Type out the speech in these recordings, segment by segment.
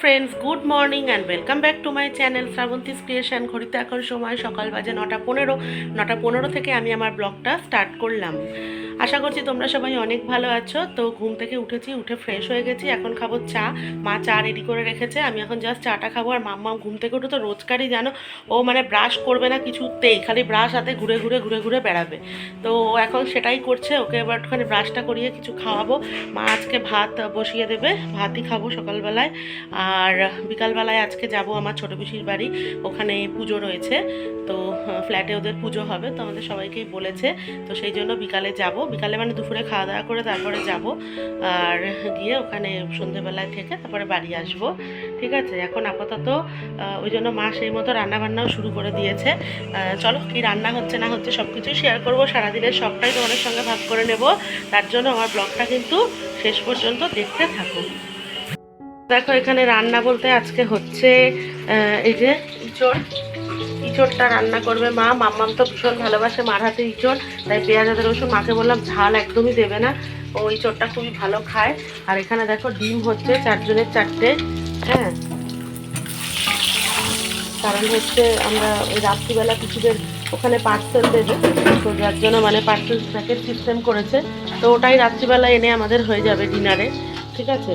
Friends good morning and welcome back to my channel Shrabanti's creation ঘড়িতে এখন সময় সকাল বাজে নটা পনেরো। নটা পনেরো থেকে আমি আমার ব্লগটা স্টার্ট করলাম। আশা করছি তোমরা সবাই অনেক ভালো আছো। তো ঘুম থেকে উঠেছি, উঠে ফ্রেশ হয়ে গেছি। এখন খাব চা। মা চা রেডি করে রেখেছে। আমি এখন জাস্ট চাটা খাব। আর মাম্মা ঘুম থেকে উঠে তো রোজকারই জানো, ও মানে ব্রাশ করবে না কিছুতেই। খালি ব্রাশ হাতে ঘুরে ঘুরে ঘুরে ঘুরে বেড়াবে। তো ও এখন সেটাই করছে। ওকে এবার একটুখানি ব্রাশটা করিয়ে কিছু খাওয়াবো। মা আজকে ভাত বসিয়ে দেবে। ভাতই খাব সকালবেলায়। আর বিকালবেলায় আজকে যাব আমার ছোটো পিসির বাড়ি, ওখানে পুজো রয়েছে। তো ফ্ল্যাটে ওদের পুজো হবে, তো আমাদের সবাইকেই বলেছে। তো সেই জন্য বিকালে যাব। বিকালে মানে দুপুরে খাওয়া দাওয়া করে তারপরে যাব। আর গিয়ে ওখানে সন্ধেবেলায় থেকে তারপরে বাড়ি আসব। ঠিক আছে? এখন আপাতত ওই জন্য মা সেই মতো রান্নাবান্নাও শুরু করে দিয়েছে। চলো কি রান্না হচ্ছে না হচ্ছে সব কিছুই শেয়ার করব। সারাদিনের সবটাই তোমাদের সঙ্গে ভাগ করে নেব। তার জন্য আমার ব্লগটা কিন্তু শেষ পর্যন্ত দেখতে থাকো। দেখো, এখানে রান্না বলতে আজকে হচ্ছে এই যে ইঁচড়। ইঁচড়টা রান্না করবে মা। মাম্মাম তো ভীষণ ভালোবাসে, মার হাতে ইঁচড়। তাই পেঁয়াজ, আদা, রসুন মাকে বললাম, ঝাল একদমই দেবে না। ও ইঁচড়টা খুবই ভালো খায়। আর এখানে দেখো, ডিম হচ্ছে চারজনের চারটে হ্যাঁ? কারণ হচ্ছে আমরা ওই রাত্রিবেলা কিছুদের ওখানে পার্সেল দেবে। তো যার জন্য মানে পার্সেল প্যাকেট সিস্টেম করেছে। তো ওটাই রাত্রিবেলা এনে আমাদের হয়ে যাবে ডিনারে ঠিক আছে?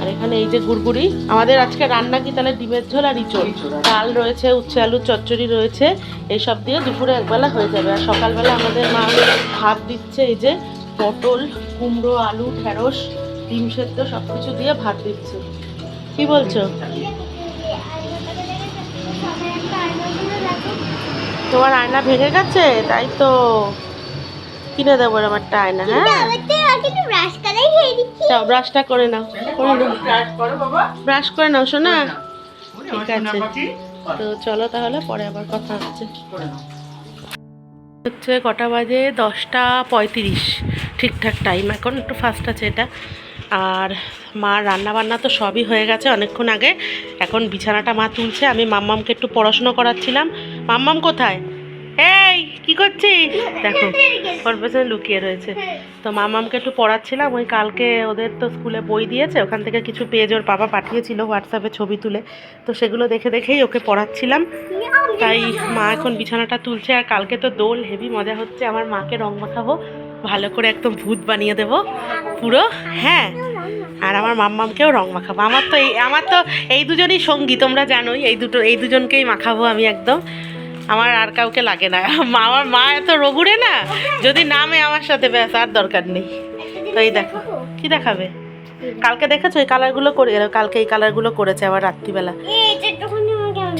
আর এখানে এই যে গুড়গুড়ি আমাদের আজকে রান্না কি তাহলে ডিমের ঝোল আর ইঁচড়? ডাল রয়েছে উচ্ছে আলুর চচ্চড়ি রয়েছে এইসব দিয়ে দুপুরে একবেলা হয়ে যাবে। আর সকালবেলা আমাদের মা ভাত দিচ্ছে এই যে পটল কুমড়ো আলু ঢেঁড়স ডিম সেদ্ধ সব কিছু দিয়ে ভাত দিচ্ছে। কি বলছো? তোমার আয়না ভেঙে গেছে? তাই তো। কিনে দেবো আমার একটা আয়না হ্যাঁ যাও ব্রাশটা করে নাও। করে নাও ব্রাশ করে নাও শোনা? ঠিক আছে। তো চলো তাহলে পরে আবার কথা হচ্ছে। হচ্ছে কটা বাজে? দশটা পঁয়ত্রিশ। ঠিকঠাক টাইম এখন একটু ফাস্ট আছে এটা। আর মা রান্না বান্না তো সবই হয়ে গেছে অনেকক্ষণ আগে। এখন বিছানাটা মা তুলছে। আমি মাম্মামকে একটু পড়াশুনো করাচ্ছিলাম। মাম্মাম কোথায়? এই কি করছিস? দেখো ওর পেছনে লুকিয়ে রয়েছে। তো মামামকে একটু পড়াচ্ছিলাম ওই কালকে ওদের তো স্কুলে বই দিয়েছে ওখান থেকে কিছু পেজ ওর বাবা পাঠিয়েছিল হোয়াটসঅ্যাপে ছবি তুলে। তো সেগুলো দেখে দেখেই ওকে পড়াচ্ছিলাম। তাই মা এখন বিছানাটা তুলছে আর কালকে তো দোল হেভি মজা হচ্ছে। আমার মাকে রং মাখাবো ভালো করে একদম ভূত বানিয়ে দেবো পুরো হ্যাঁ। আর আমার মাম্মামকেও রং মাখাবো। আমার তো এই আমার তো এই দুজনই সঙ্গী তোমরা জানোই এই দুটো এই দুজনকেই মাখাবো আমি একদম। আমার আর কাউকে লাগে না। আমার মা এত রগুড়ে না, যদি নামে আমার সাথে, ব্যাস, আর দরকার নেই। তো এই দেখো, কি দেখাবে? কালকে দেখেছ? এই কালারগুলো করে কালকে এই কালারগুলো করেছে আবার রাত্রিবেলা।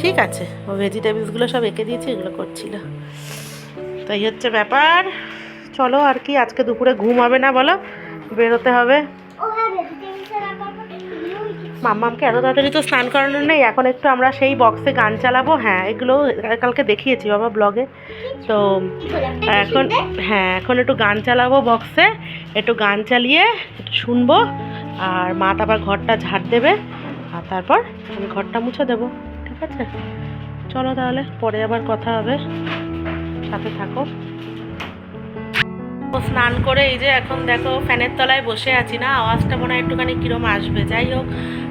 ঠিক আছে, ও ভেজিটেবলসগুলো সব এঁকে দিয়েছে, এগুলো করছিল। তো এই হচ্ছে ব্যাপার। চলো আর কি, আজকে দুপুরে ঘুম হবে না বলো? বেরোতে হবে। মাম্মামকে এত তাড়াতাড়ি তো স্নান করানোর নেই, এখন একটু আমরা সেই বক্সে গান চালাবো। হ্যাঁ এগুলো কালকে দেখিয়েছি বাবা ব্লগে তো, এখন হ্যাঁ এখন একটু গান চালাবো বক্সে একটু গান চালিয়ে একটু শুনব, আর মা তারপর ঘরটা ঝাড় দেবে, আর তারপর আমি ঘরটা মুছে দেবো, ঠিক আছে? চলো তাহলে, পরে আবার কথা হবে। সাথে থাকো। স্নান করে এই যে এখন দেখো ফ্যানের তলায় বসে আছি না, আওয়াজটা মনে হয় একটুখানি কিরম আসবে। যাই হোক,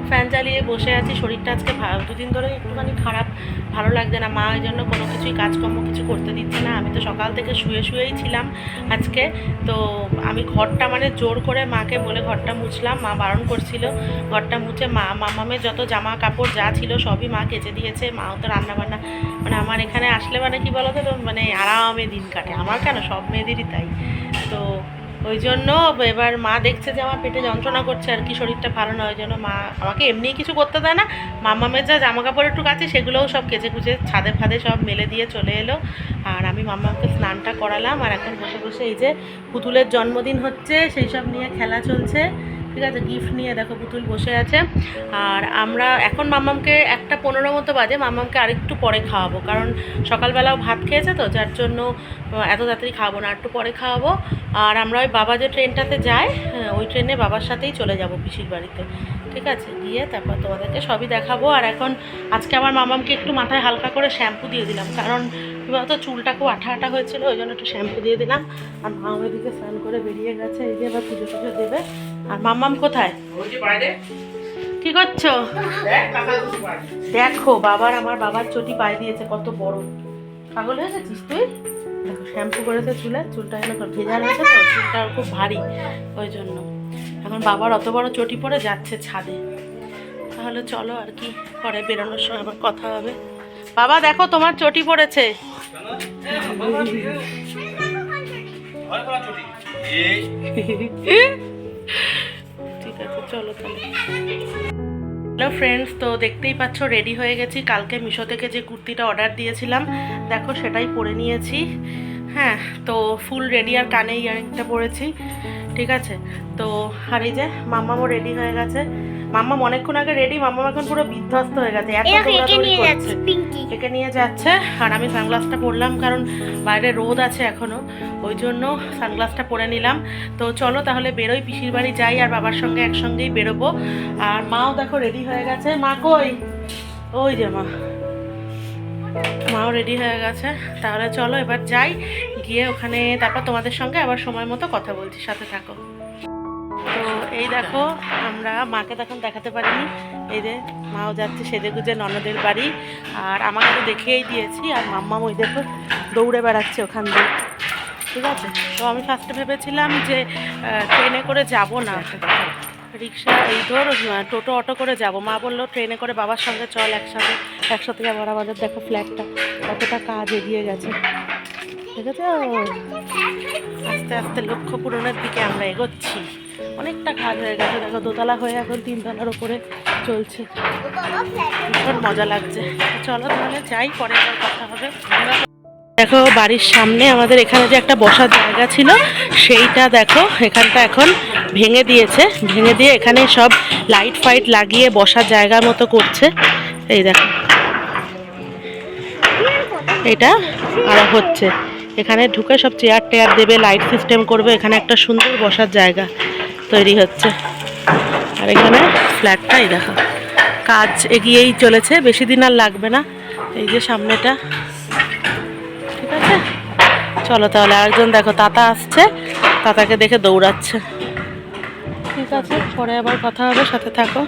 ফ্যান চালিয়ে বসে আছি, শরীরটা আজকে দুদিন ধরে একটুখানি খারাপ, ভালো লাগছে না। মা ওই জন্য কোনো কিছুই কাজকর্ম কিছু করতে দিচ্ছে না। আমি তো সকাল থেকে শুয়ে শুয়েই ছিলাম আজকে। তো আমি ঘরটা মানে জোর করে মাকে বলে ঘরটা মুছলাম, মা বারণ করছিল। ঘরটা মুছে মা, মামামের যত জামা কাপড় যা ছিল সবই মা কেচে দিয়েছে মাও তো রান্নাবান্না মানে আমার এখানে আসলে মানে কি বলতো তো মানে আরামে দিন কাটে। আমার কেন? সব মেয়েদেরই তাই। তো ওই জন্য এবার মা দেখছে যে আমার পেটে যন্ত্রণা করছে আর কি, শরীরটা ভালো নয় ওই জন্য মা আমাকে এমনি কিছু করতে দেয় না। মাম্মামের যা জামা কাপড় একটু কাছে সেগুলোও সব কেচে কুচে ছাদে ফাঁদে সব মেলে দিয়ে চলে এলো। আর আমি মাম্মাকে স্নানটা করালাম আর এখন বসে বসে এই যে পুতুলের জন্মদিন হচ্ছে, সেই সব নিয়ে খেলা চলছে। ঠিক আছে গিফট নিয়ে দেখো পুতুল বসে আছে। আর আমরা এখন মাম্মামকে একটা পনেরো মতো বাজে মাম্মামকে আরেকটু পরে খাওয়াবো। কারণ সকালবেলাও ভাত খেয়েছে তো যার জন্য এত তাড়াতাড়ি খাওয়াবো না একটু পরে খাওয়াবো। আর আমরা ওই বাবা যে ট্রেনটাতে যাই হ্যাঁ, ওই ট্রেনে বাবার সাথেই চলে যাব পিসির বাড়িতে। ঠিক আছে? গিয়ে তারপর তোমাদেরকে সবই দেখাবো। আর এখন আজকে আমার মামামকে একটু মাথায় হালকা করে শ্যাম্পু দিয়ে দিলাম। কারণ বলতো চুলটা খুব আঠা আঠা হয়েছিল ওই জন্য একটু শ্যাম্পু দিয়ে দিলাম। আর মামা এদিকে স্নান করে বেরিয়ে গেছে এই যে এবার পুজো টুজো দেবে। আর মাম্মাম কোথায় কি করছ দেখো বাবার আমার বাবার চটি পায়ে দিয়েছে কত বড় পাগল হয়ে গেছিস তুই দেখো শ্যাম্পু করেছে চুলে চুলটা যেন ভেজা রয়েছে তো চুলটা খুব ভারী ওই জন্য এখন বাবার অত বড় চটি পরে যাচ্ছে ছাদে তাহলে চলো আর কি পরে বেরোনোর সময় আবার কথা হবে বাবা দেখো তোমার চটি পড়েছে চলো তাহলে। হ্যালো ফ্রেন্ডস তো দেখতেই পাচ্ছ রেডি হয়ে গেছি। কালকে মিশো থেকে যে কুর্তিটা অর্ডার দিয়েছিলাম, দেখো সেটাই পরে নিয়েছি। হ্যাঁ তো ফুল রেডি আর কানে ইয়ারিংটা পরেছি। ঠিক আছে? তো আর এই যে মাম্মামও রেডি হয়ে গেছে। মাম্মা অনেকক্ষণ আগে রেডি মাম্মা এখন পুরো বিধ্বস্ত হয়ে গেছে। একে নিয়ে যাচ্ছি পিঙ্কি। একে নিয়ে যাচ্ছে। আর আমি সানগ্লাসটা পরলাম কারণ বাইরে রোদ আছে এখনও ওই জন্য সানগ্লাসটা পরে নিলাম। তো চলো তাহলে বেরোই পিসির বাড়ি যাই আর বাবার সঙ্গে একসঙ্গেই বেরোবো। আর মাও দেখো রেডি হয়ে গেছে। মা কই? ওই যে মা। মাও রেডি হয়ে গেছে। তাহলে চলো এবার যাই। গিয়ে ওখানে তারপর তোমাদের সঙ্গে আবার সময় মতো কথা বলছি, সাথে থাকো। তো এই দেখো, আমরা মাকে তখন দেখাতে পারিনি। এই যে মাও যাচ্ছে সেজে গুজে ননদের বাড়ি। আর আমাকে তো দেখিয়েই দিয়েছি, আর মাম্মা ওই দেখো দৌড়ে বেড়াচ্ছে ওখান দিয়ে। ঠিক আছে? তো আমি ফার্স্টে ভেবেছিলাম যে ট্রেনে করে যাব না। রিক্সা, এই ধর টোটো, অটো করে যাব। মা বলল, ট্রেনে করে বাবার সঙ্গে চল একসাথে। একসাথে যাব আর আমাদের দেখো ফ্ল্যাটটা কতটা কাজ এগিয়ে গেছে। আস্তে আস্তে লক্ষ্য পূরণের দিকে আমরা এগোচ্ছি। অনেকটা কাজ হয়ে গেছে, দেখো, দোতলা হয়ে এখন তিনতলার উপরে চলছে। ভীষণ মজা লাগছে। চলো তাহলে যাই, পরে কথা হবে। দেখো, বাড়ির সামনে আমাদের এখানে যে একটা বসার জায়গা ছিল, সেইটা দেখো, এখানটা এখন ভেঙে দিয়েছে। ভেঙে দিয়ে এখানে সব লাইট ফাইট লাগিয়ে বসার জায়গার মতো করছে। এই দেখো। এটা আর হচ্ছে। এখানে ঢুকে সব চেয়ার টেয়ার দেবে লাইট সিস্টেম করবে, এখানে একটা সুন্দর বসার জায়গা তৈরি হচ্ছে। আর এখানে ফ্ল্যাটটাই দেখো। কাজ এগিয়েই চলেছে, বেশি দিন আর লাগবে না। এই যে সামনেটা। ঠিক আছে? চলো তাহলে আরেকজন দেখো, তাতা আসছে, তাতাকে দেখে দৌড়াচ্ছে। ঠিক আছে, পরে আবার কথা হবে, সাথে থাকো।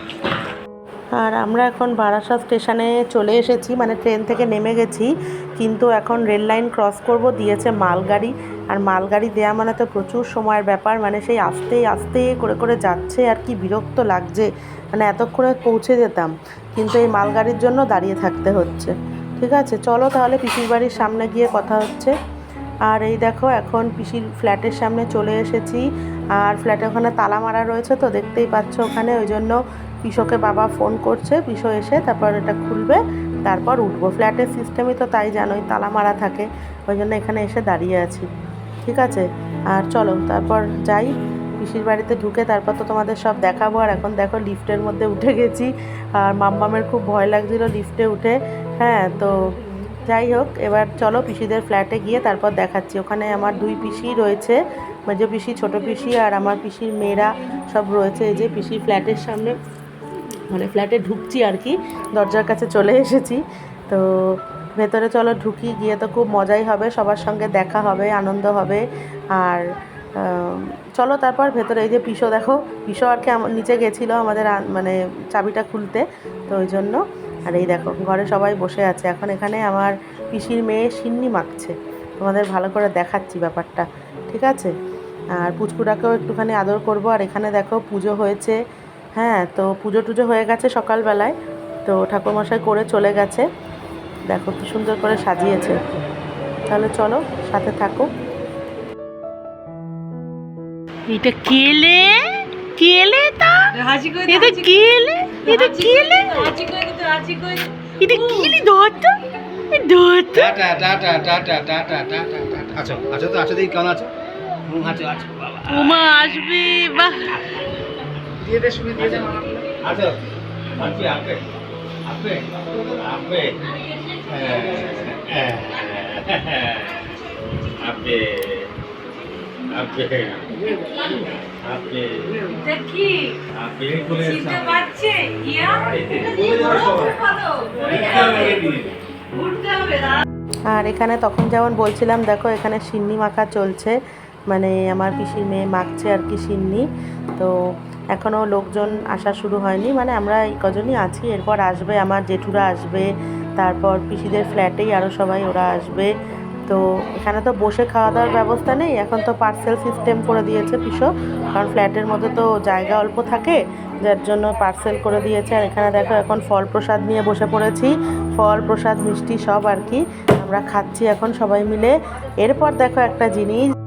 আর আমরা এখন বারাসাত স্টেশনে চলে এসেছি মানে ট্রেন থেকে নেমে গেছি। কিন্তু এখন রেল লাইন ক্রস করব, দিয়েছে মালগাড়ি। আর মালগাড়ি দেয়া মানে তো প্রচুর সময়ের ব্যাপার মানে সেই আস্তে আস্তে করে করে যাচ্ছে, আর কি বিরক্ত লাগছে। মানে এতক্ষণে পৌঁছে যেতাম, কিন্তু এই মালগাড়ির জন্য দাঁড়িয়ে থাকতে হচ্ছে। ঠিক আছে, চলো তাহলে পিসির বাড়ির সামনে গিয়ে কথা হচ্ছে। আর এই দেখো, এখন পিসির ফ্ল্যাটের সামনে চলে এসেছি। আর ফ্ল্যাটে ওখানে তালা মারা রয়েছে তো দেখতেই পাচ্ছ ওখানে, ওই জন্য পিসোকে বাবা ফোন করছে পিসো এসে তারপর এটা খুলবে, তারপর উঠবো। ফ্ল্যাটের সিস্টেমই তো তাই জানোই, তালা মারা থাকে, ওই জন্য এখানে এসে দাঁড়িয়ে আছি। ঠিক আছে? আর চলো, তারপর যাই। পিসির বাড়িতে ঢুকে তারপর তো তোমাদের সব দেখাবো। আর এখন দেখো লিফটের মধ্যে উঠে গেছি। আর মাম্মামের খুব ভয় লাগছিল লিফটে উঠে। হ্যাঁ তো যাই হোক, এবার চলো পিসিদের ফ্ল্যাটে গিয়ে তারপর দেখাচ্ছি। ওখানে আমার দুই পিসি রয়েছে মেজো পিসি ছোটো পিসি আর আমার পিসির মেয়েরা সব রয়েছে। এই যে পিসির ফ্ল্যাটের সামনে মানে ফ্ল্যাটে ঢুকছি আর কি, দরজার কাছে চলে এসেছি। তো ভেতরে চলো ঢুকি, গিয়ে তো খুব মজাই হবে, সবার সঙ্গে দেখা হবে, আনন্দ হবে। আর চলো তারপর ভেতরে, এই যে পিসো দেখো, পিসো আর কি নিচে গেছিল আমাদের মানে চাবিটা খুলতে, তো ওই জন্য। আর এই দেখো, ঘরে সবাই বসে আছে। এখন এখানে আমার পিসির মেয়ে সিন্নি মাখছে। তোমাদের ভালো করে দেখাচ্ছি ব্যাপারটা, ঠিক আছে? আর পুচকুটাকেও একটুখানি আদর করব। আর এখানে দেখো, পুজো হয়েছে। হ্যাঁ তো পুজো টুজো হয়ে গেছে সকালবেলায়। তো ঠাকুরমশাই করে চলে গেছে। দেখো কি সুন্দর করে সাজিয়েছে। তাহলে চলো সাথে থাকো। এটা কেলে কেলে তা হাজি কই এটা কেলে এটা কেলে হাজি কই? দিতে হাজি কই এটা কেলি Dutta Dutta tata tata tata tata tata আচ্ছা আচ্ছা তো আচ্ছা দেখি কেমন আছো? হুম আচ্ছা আচ্ছা বাবা। উমা আসবে বাহ। দিয়ে দে শুনে দিয়ে দে আচ্ছা আচ্ছা আপে আপে আপে আপে আপে আপে দেখি আপে করে চিনতে পারছে? ইয়া ভালো উঠতে হবে না। আর এখানে তখন যেমন বলছিলাম দেখো এখানে সিন্নি মাখা চলছে। মানে আমার পিসির মেয়ে মাখছে আর কি সিন্নি। তো এখনও লোকজন আসা শুরু হয়নি। মানে আমরা এই কজনই আছি। এরপর আসবে আমার জেঠুরা আসবে। তারপর পিসিদের ফ্ল্যাটেই আরও সবাই ওরা আসবে। তো এখানে তো বসে খাওয়া দাওয়ার ব্যবস্থা নেই। এখন তো পার্সেল সিস্টেম করে দিয়েছে পিসো। কারণ ফ্ল্যাটের মধ্যে তো জায়গা অল্প থাকে। যার জন্য পার্সেল করে দিয়েছে। আর এখানে দেখো, এখন ফল প্রসাদ নিয়ে বসে পড়েছি। ফল, প্রসাদ, মিষ্টি সব আর কি। আমরা খাচ্ছি এখন সবাই মিলে। এরপর দেখো একটা জিনিস।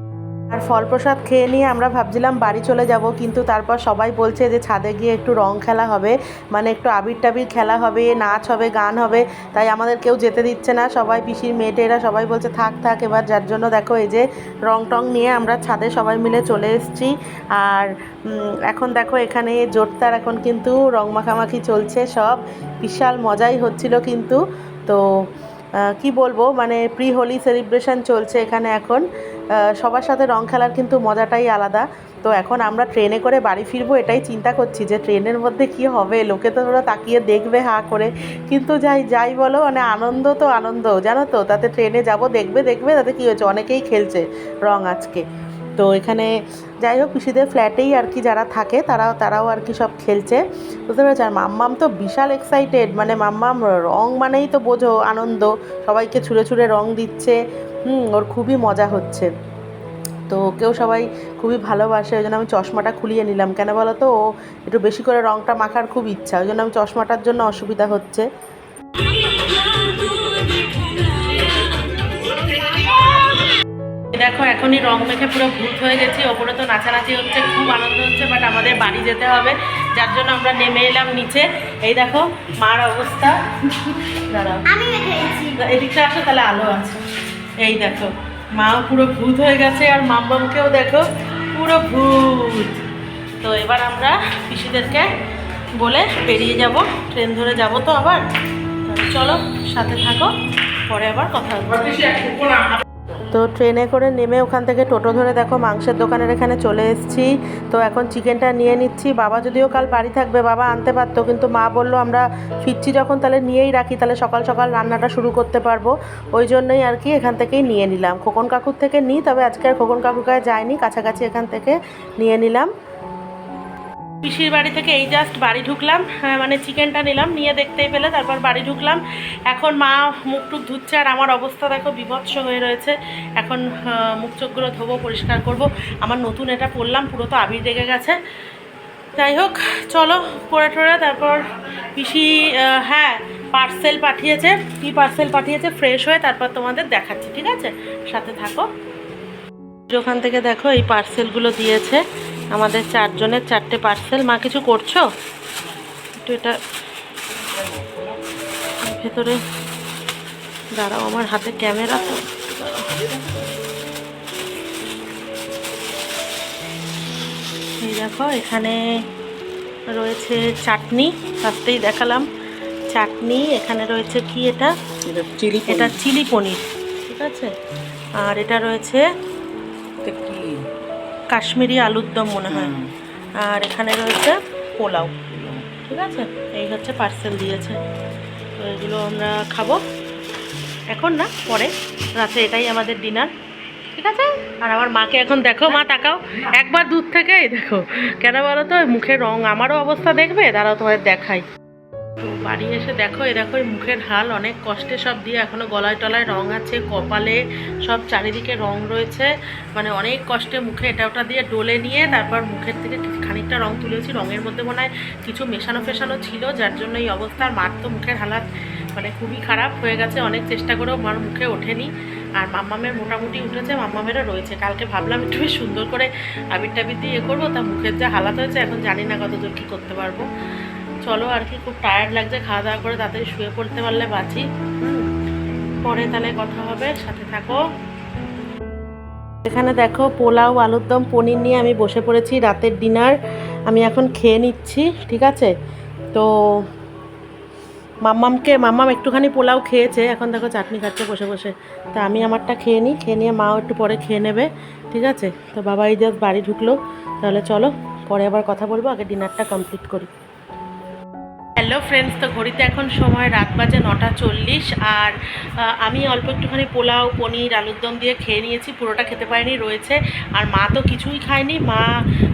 আর ফল প্রসাদ খেয়ে নিয়ে আমরা ভাবছিলাম বাড়ি চলে যাব, কিন্তু তারপর সবাই বলছে যে ছাদে গিয়ে একটু রং খেলা হবে মানে একটু আবির টাবির খেলা হবে, নাচ হবে, গান হবে, তাই আমাদের কেউ যেতে দিচ্ছে না, সবাই পিসির মেয়েটেরা সবাই বলছে থাক থাক, এবার যার জন্য দেখো এই যে রং টং নিয়ে আমরা ছাদে সবাই মিলে চলে এসেছি, আর এখন দেখো এখানে জোরদার এখন কিন্তু রং মাখামাখি চলছে সব, বিশাল মজাই হচ্ছিল কিন্তু, তো কি বলব মানে প্রি হোলি সেলিব্রেশন চলছে এখানে এখন সবার সাথে রং খেলার কিন্তু মজাটাই আলাদা। তো এখন আমরা ট্রেনে করে বাড়ি ফিরবো এটাই চিন্তা করছি যে ট্রেনের মধ্যে কি হবে? লোকে তো ওরা তাকিয়ে দেখবে হা করে। কিন্তু যাই যাই বলো মানে আনন্দ তো আনন্দ, জানো তো? তাতে ট্রেনে যাব, দেখবে দেখবে, তাতে কী হয়েছে? অনেকেই খেলছে রং আজকে। তো এখানে যাই হোক, পিসিদের ফ্ল্যাটেই আর কি যারা থাকে, তারাও তারাও আর কি সব খেলছে। বুঝতে পেরেছ? আর মাম্মাম তো বিশাল এক্সাইটেড মানে মাম্মাম রং মানেই তো বোঝো, আনন্দ। সবাইকে ছুঁড়ে ছুঁড়ে রং দিচ্ছে। হুম ওর খুবই মজা হচ্ছে। তো ওকেও সবাই খুবই ভালোবাসে ওই জন্য আমি চশমাটা খুলিয়ে নিলাম। কেন বলো তো ও একটু বেশি করে রংটা মাখার খুব ইচ্ছা ওই জন্য আমি চশমাটার জন্য অসুবিধা হচ্ছে। দেখো এখনই রং মেখে পুরো ভূত হয়ে গেছি ওপরে তো নাচানাচি হচ্ছে খুব আনন্দ হচ্ছে বাট আমাদের বাড়ি যেতে হবে। যার জন্য আমরা নেমে এলাম নিচে। এই দেখো মার অবস্থা। দাঁড়াও। এদিকটা আসো তাহলে আলো আছে। এই দেখো, মা পুরো ভূত হয়ে গেছে আর মাম্মামকেও দেখো, পুরো ভূত। তো এবার আমরা পিসিদেরকে বলে বেরিয়ে যাব, ট্রেন ধরে যাব তো আবার? চলো, সাথে থাকো, পরে আবার কথা হবে। তো ট্রেনে করে নেমে ওখান থেকে টোটো ধরে দেখো মাংসের দোকানের এখানে চলে এসেছি। তো এখন চিকেনটা নিয়ে নিচ্ছি। বাবা যদিও কাল বাড়ি থাকবে, বাবা আনতে পারতো, কিন্তু মা বলল আমরা ফিরছি যখন তাহলে নিয়েই রাখি, তাহলে সকাল সকাল রান্নাটা শুরু করতে পারব। ওই জন্যই আর কি এখান থেকেই নিয়ে নিলাম। খোকন কাকুর থেকে নিই, তবে আজকে আর খোকন কাকুর কাছে যায়নি, কাছাকাছি এখান থেকে নিয়ে নিলাম। পিসির বাড়ি থেকে এই জাস্ট বাড়ি ঢুকলাম হ্যাঁ, মানে চিকেনটা নিলাম নিয়ে দেখতেই পেলে তারপর বাড়ি ঢুকলাম। এখন মা মুখ টুক ধুচ্ছে আর আমার অবস্থা দেখো বিভৎস হয়ে রয়েছে। এখন মুখ চোখগুলো ধোবো পরিষ্কার করব। আমার নতুন এটা পরলাম পুরো তো আবির লেগে গেছে। যাই হোক চলো পরে টরে তারপর পিসি হ্যাঁ পার্সেল পাঠিয়েছে। কী পার্সেল পাঠিয়েছে? ফ্রেশ হয়ে তারপর তোমাদের দেখাচ্ছি ঠিক আছে? সাথে থাকো। ওখান থেকে দেখো এই পার্সেলগুলো দিয়েছে। আমাদের চারজনের চারটে পার্সেল মা কিছু করছ? একটু এটা ভেতরে দাঁড়াও আমার হাতে ক্যামেরা তো। এই দেখো এখানে রয়েছে চাটনি ফার্স্টেই দেখালাম। চাটনি এখানে রয়েছে কি এটা? এটা চিলি এটা চিলি পনির ঠিক আছে? আর এটা রয়েছে কাশ্মীরি আলুর দম মনে হয়। আর এখানে রয়েছে পোলাও। ঠিক আছে? এই হচ্ছে পার্সেল দিয়েছে। তো এগুলো আমরা খাব। এখন না পরে। রাতে এটাই আমাদের ডিনার ঠিক আছে? আর আমার মাকে এখন দেখো মা তাকাও। একবার দূর থেকে এই দেখো। কেন বলো তো? মুখে রং আমারও অবস্থা দেখবে দাঁড়াও তোমাদের দেখাই বাড়ি এসে দেখো এই দেখো মুখের হাল অনেক কষ্টে সব দিয়ে এখনও গলায় টলায় রং আছে, কপালে সব চারিদিকে রং রয়েছে। মানে অনেক কষ্টে মুখে এটা ওটা দিয়ে ডলে নিয়ে তারপর মুখের থেকে খানিকটা রং তুলেছি, রঙের মধ্যে মনে হয় কিছু মেশানো ফেশানো ছিল, যার জন্য এই অবস্থা। আর মার তো মুখের হালাত মানে খুবই খারাপ হয়ে গেছে, অনেক চেষ্টা করেও মার মুখে ওঠেনি। আর মাম্মামের মোটামুটি উঠেছে, মাম্মামেরও রয়েছে। কালকে ভাবলাম একটু সুন্দর করে আবির টাবির দিয়ে করব, তা মুখের যা হালাত হয়েছে, এখন জানি না কতদূর কী করতে পারব। চলো আর কি, খুব টায়ার্ড লাগছে, খাওয়া দাওয়া করে তাড়াতাড়ি শুয়ে পড়তে পারলে বাঁচি। পরে তাহলে কথা হবে, সাথে থাকো। এখানে দেখো পোলাও, আলুর দম, পনির নিয়ে আমি বসে পড়েছি রাতের ডিনার আমি এখন খেয়ে নিচ্ছি, ঠিক আছে? তো মাম্মামকে, মাম্মাম একটুখানি পোলাও খেয়েছে, এখন দেখো চাটনি খাচ্ছে বসে বসে। তা আমি আমারটা খেয়ে নিই, খেয়ে নিয়ে মাও একটু পরে খেয়ে নেবে, ঠিক আছে? তো বাবা এই জাস্ট বাড়ি ঢুকলো। তাহলে চলো, পরে আবার কথা বলব, আগে ডিনারটা কমপ্লিট করি। হ্যালো ফ্রেন্ডস তো ঘড়িতে এখন সময় রাত বাজে নটা চল্লিশ আর আমি অল্প একটুখানি পোলাও, পনির, আলুর দম দিয়ে খেয়ে নিয়েছি, পুরোটা খেতে পারিনি, রয়েছে। আর মা তো কিছুই খায়নি, মা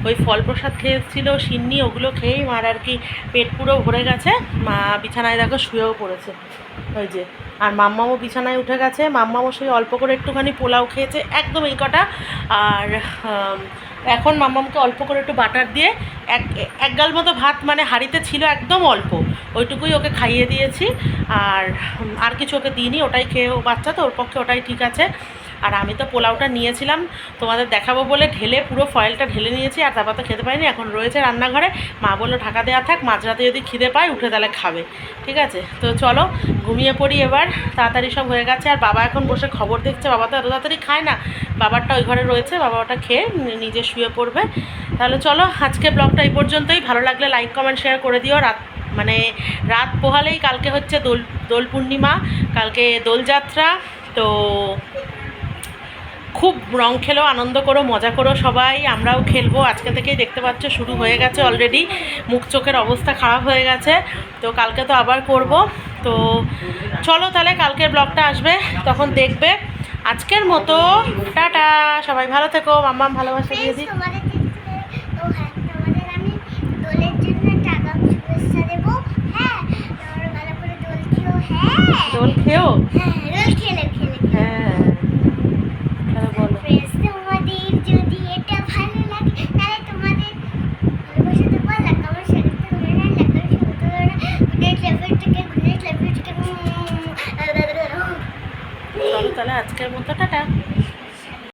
ওই ফল প্রসাদ খেয়েছিল, সিন্নি, ওগুলো খেয়েই মার আর কি পেট পুরো ভরে গেছে। মা বিছানায় দেখো শুয়েও পড়েছে, ওই যে। আর মাম্মামও বিছানায় উঠে গেছে মাম্মামও সেই অল্প করে একটুখানি পোলাও খেয়েছে, একদম এই কটা। আর এখন মামামকে অল্প করে একটু বাটার দিয়ে এক এক গাল মতো ভাত মানে হাঁড়িতে ছিল একদম অল্প। ওইটুকুই ওকে খাইয়ে দিয়েছি। আর আর কিছু ওকে দিইনি, ওটাই খেয়ে বাচ্চা, তো ওর পক্ষে ওটাই ঠিক আছে। আর আমি তো পোলাওটা নিয়েছিলাম, তোমাদের দেখাবো বলে ঢেলে পুরো ফয়েলটা ঢেলে নিয়েছি আর তারপর তো খেতে পাইনি, এখন রয়েছে রান্নাঘরে। মা বলল, ঢাকা দেওয়া থাক, মাঝরাতে যদি খিদে পায়, উঠে তাহলে খাবে। ঠিক আছে? তো চলো, ঘুমিয়ে পড়ি এবার, তাড়াতাড়ি সব হয়ে গেছে। আর বাবা এখন বসে খবর দেখছে, বাবা তো এত তাড়াতাড়ি খায় না, বাবারটা ওই ঘরে রয়েছে, বাবা ওটা খেয়ে নিজে শুয়ে পড়বে। তাহলে চলো, আজকে ব্লগটা এই পর্যন্তই। ভালো লাগলে লাইক কমেন্ট শেয়ার করে দিও। রাত মানে রাত পোহালেই কালকে হচ্ছে দোল দোল পূর্ণিমা, কালকে দোলযাত্রা। তো খুব রং খেলো আনন্দ করো মজা করো সবাই আমরাও খেলব। আজকে থেকেই দেখতে পাচ্ছ শুরু হয়ে গেছে অলরেডি মুখ চোখের অবস্থা খারাপ হয়ে গেছে। তো কালকে তো আবার করব। তো চলো তাহলে কালকের ব্লগটা আসবে তখন দেখবে। আজকের মতো টাটা সবাই ভালো থেকো মাম্মাম ভালোবাসা দিয়ে দিই। তোমাদের ও হ্যাঁ তোমাদের আমি দোলের জন্য টাকা শুভেচ্ছা দেবো হ্যাঁ তোমরা ভালো করে দোল খেও হ্যাঁ দোল খেও হ্যাঁ দোল খেলে খেলে হ্যাঁ তাহলে বলো ফ্রেন্ডস তোমাদের যদি এটা ভালো লাগে তাহলে তোমাদের ভালোবাসা দেবো লাইক কমেন্ট শেয়ার করতে ভুলো না লাইক কমেন্ট শেয়ার করতে ভুলো না good night love you take good night love you take চলো তাহলে আজকের মতো টাটা।